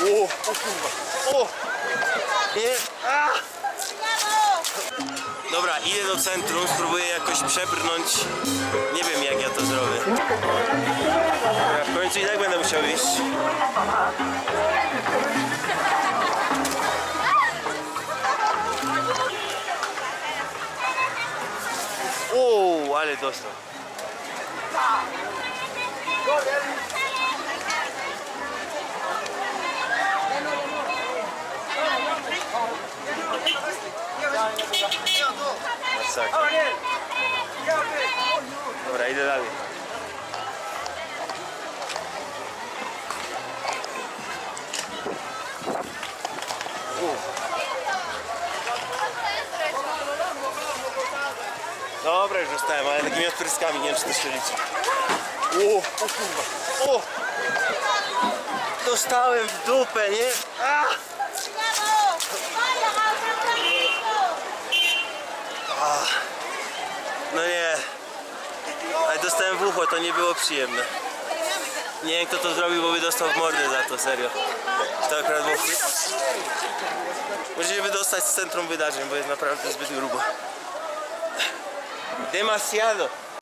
O, o kurwa. O! Nie! A! Dobra, idę do centrum, spróbuję jakoś przebrnąć. Nie wiem jak ja to zrobię. Dobra, w końcu i tak będę musiał iść. O, ale dostał. Dobra, idę dalej. Dobra, już dostałem, ale takimi odpryskami, nie wiem czy to się liczy. O, o kurwa. O! Dostałem w dupę, nie? A! No nie. Ale dostałem w ucho, to nie było przyjemne. Nie wiem kto to zrobił, bo by dostał w mordę za to, serio. To akurat było... Muszę się wydostać z centrum wydarzeń, bo jest naprawdę zbyt grubo. Demasiado.